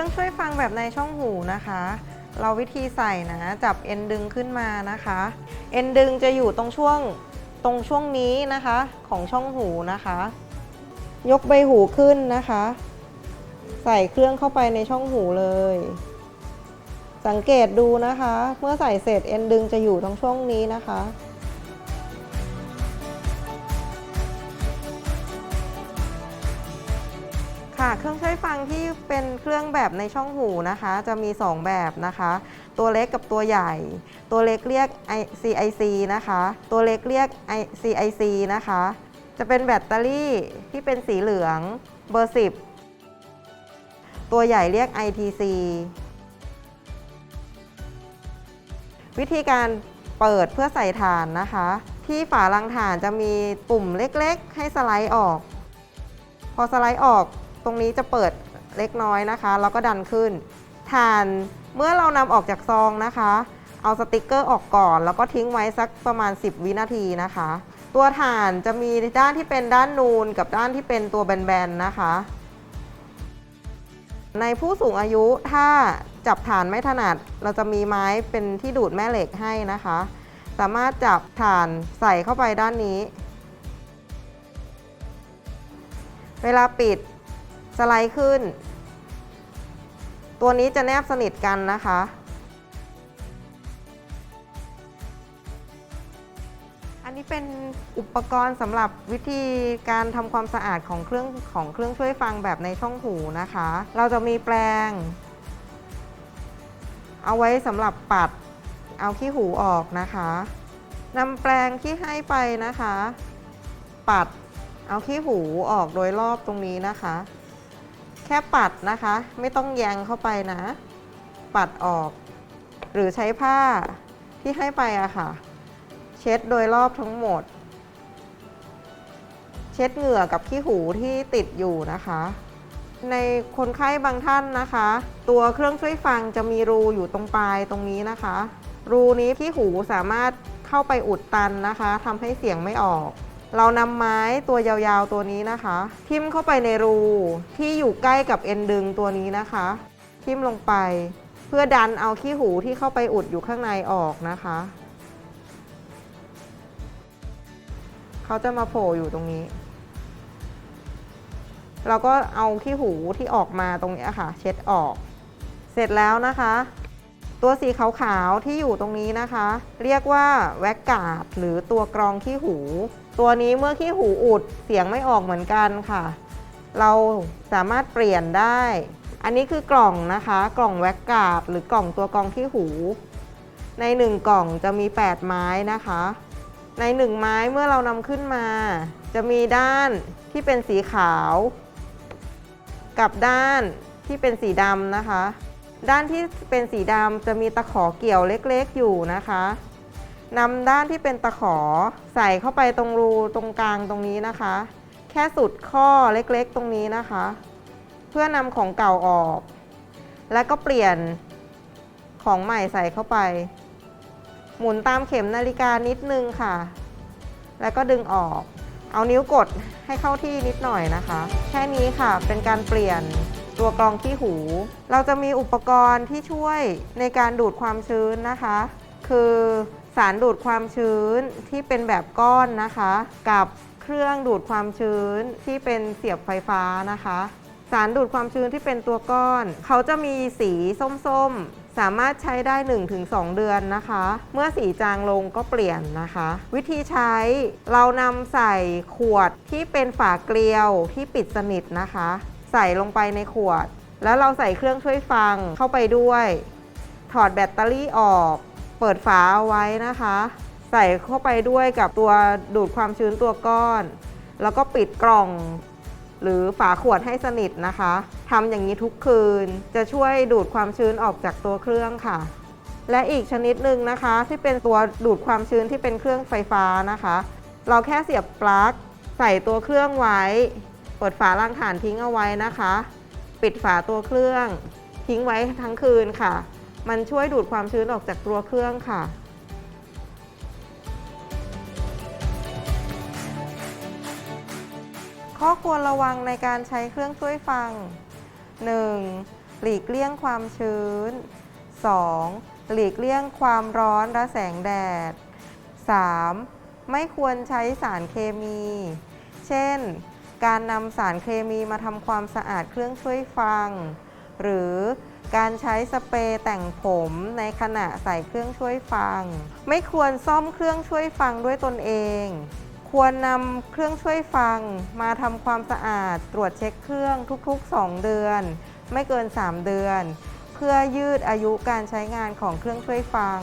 รื่องช่วยฟังแบบในช่องหูนะคะ เราวิธีใส่นะ จับเอ็นดึงขึ้นมานะคะ เอ็นดึงจะอยู่ตรงช่วงตรงช่วงนี้นะคะของช่องหูนะคะ ยกใบหูขึ้นนะคะ ใส่เครื่องเข้าไปในช่องหูเลย สังเกตดูนะคะ เมื่อใส่เสร็จเอ็นดึงจะอยู่ตรงช่วงนี้นะคะ ค่ะเครื่องใช้ฟังที่เป็นเครื่องแบบในช่องหูนะคะ จะมี 2 แบบนะคะ ตัวเล็กกับตัวใหญ่ ตัวเล็กเรียก CIC นะคะ ตัวเล็กเรียก CIC นะคะ จะเป็นแบตเตอรี่ที่เป็นสีเหลืองเบอร์ 10 ตัวใหญ่เรียก ITC วิธีการเปิดเพื่อใส่ฐานนะคะ ที่ฝาลังฐานจะมีปุ่มเล็กๆ ให้สไลด์ออก พอสไลด์ออก ตรงนี้จะเปิดเล็กน้อยนะคะ แล้วก็ดันขึ้น ฐานเมื่อเรานำออกจากซองนะคะ เอาสติกเกอร์ออกก่อน แล้วก็ทิ้งไว้สักประมาณ 10 วินาทีนะคะ ตัวฐานจะมีด้านที่เป็นด้านนูนกับด้านที่เป็นตัวแบนๆนะคะ ในผู้สูงอายุถ้าจับฐานไม่ถนัด เราจะมีไม้เป็นที่ดูดแม่เหล็กให้นะคะ สามารถจับฐานใส่เข้าไปด้านนี้ เวลาปิด สไลด์ขึ้น ตัวนี้จะแนบสนิทกันนะคะ อันนี้เป็นอุปกรณ์สำหรับวิธีการทำความสะอาดของเครื่องของเครื่องช่วยฟังแบบในช่องหูนะคะ เราจะมีแปรงเอาไว้สำหรับปัดเอาขี้หูออกนะคะนำแปรงที่ให้ไปนะคะ ปัดเอาขี้หูออกโดยรอบตรงนี้นะคะ ค่ปัดนะคะ ไม่ต้องแยงเข้าไปนะ ปัดออก หรือใช้ผ้าที่ให้ไปอะค่ะ เช็ดโดยรอบทั้งหมด เช็ดเหงื่อกับขี้หูที่ติดอยู่นะคะ ในคนไข้บางท่านนะคะ ตัวเครื่องช่วยฟังจะมีรูอยู่ตรงปลายตรงนี้นะคะ รูนี้ขี้หูสามารถเข้าไปอุดตันนะคะทำให้เสียงไม่ออก เรานำไม้ตัวยาวๆตัวนี้นะคะ ทิ่มเข้าไปในรูที่อยู่ใกล้กับเอ็นดึงตัวนี้นะคะ ทิ่มลงไป เพื่อดันเอาขี้หูที่เข้าไปอุดอยู่ข้างในออกนะคะ เขาจะมาโผล่อยู่ตรงนี้ เราก็เอาขี้หูที่ออกมาตรงนี้ค่ะ เช็ดออก เสร็จแล้วนะคะ ตัวสีขาวๆที่อยู่ตรงนี้นะคะ เรียกว่าแว็กกาดหรือตัวกรองขี้หูตัวนี้เมื่อขี้หูอุดเสียงไม่ออกเหมือนกันค่ะ เราสามารถเปลี่ยนได้ อันนี้คือกล่องนะคะ กล่องแว็กกาดหรือกล่องตัวกองขี้หู ในหนึ่งกล่องจะมี 8 ไม้นะคะ ในหนึ่งไม้เมื่อเรานำขึ้นมา จะมีด้านที่เป็นสีขาว กับด้านที่เป็นสีดำนะคะ ด้านที่เป็นสีดำจะมีตะขอเกี่ยวเล็กๆอยู่นะคะ นำด้านที่เป็นตะขอใส่เข้าไปตรงรูตรงกลางตรงนี้นะคะ แค่สุดข้อเล็กๆตรงนี้นะคะ เพื่อนำของเก่าออก แล้วก็เปลี่ยนของใหม่ใส่เข้าไป หมุนตามเข็มนาฬิกานิดนึงค่ะ แล้วก็ดึงออก เอานิ้วกดให้เข้าที่นิดหน่อยนะคะ แค่นี้ค่ะเป็นการเปลี่ยนตัวกรองขี้หู เราจะมีอุปกรณ์ที่ช่วยในการดูดความชื้นนะคะ คือารดูดความชื้นที่เป็นแบบก้อนนะคะ กับเครื่องดูดความชื้นที่เป็นเสียบไฟฟ้านะคะ สารดูดความชื้นที่เป็นตัวก้อน เขาจะมีสีส้มๆ สามารถใช้ได้ 1-2 เดือนนะคะ เมื่อสีจางลงก็เปลี่ยนนะคะ วิธีใช้เรานำใส่ขวดที่เป็นฝาเกลียวที่ปิดสนิทนะคะ ใส่ลงไปในขวด แล้วเราใส่เครื่องช่วยฟังเข้าไปด้วย ถอดแบตเตอรี่ออก เปิดฝาเอาไว้นะคะ ใส่เข้าไปด้วยกับตัวดูดความชื้นตัวก้อน แล้วก็ปิดกล่อง หรือฝาขวดให้สนิทนะคะทำอย่างนี้ทุกคืนจะช่วยดูดความชื้นออกจากตัวเครื่องค่ะ และอีกชนิดหนึ่งนะคะ ที่เป็นตัวดูดความชื้นที่เป็นเครื่องไฟฟ้านะคะ เราแค่เสียบปลั๊กใส่ตัวเครื่องไว้ เปิดฝาล่างฐานทิ้งเอาไว้นะคะ ปิดฝาตัวเครื่อง ทิ้งไว้ทั้งคืนค่ะ มันช่วยดูดความชื้นออกจากตัวเครื่องค่ะข้อควรระวังในการใช้เครื่องช่วยฟัง 1. หลีกเลี่ยงความชื้น 2. หลีกเลี่ยงความร้อนและแสงแดด 3. ไม่ควรใช้สารเคมี เช่น การนำสารเคมีมาทำความสะอาดเครื่องช่วยฟัง หรือ การใช้สเปรย์แต่งผมในขณะใส่เครื่องช่วยฟัง ไม่ควรซ่อมเครื่องช่วยฟังด้วยตนเอง ควรนำเครื่องช่วยฟังมาทำความสะอาดตรวจเช็คเครื่องทุก ๆ 2 เดือน ไม่เกิน 3 เดือน เพื่อยืดอายุการใช้งานของเครื่องช่วยฟัง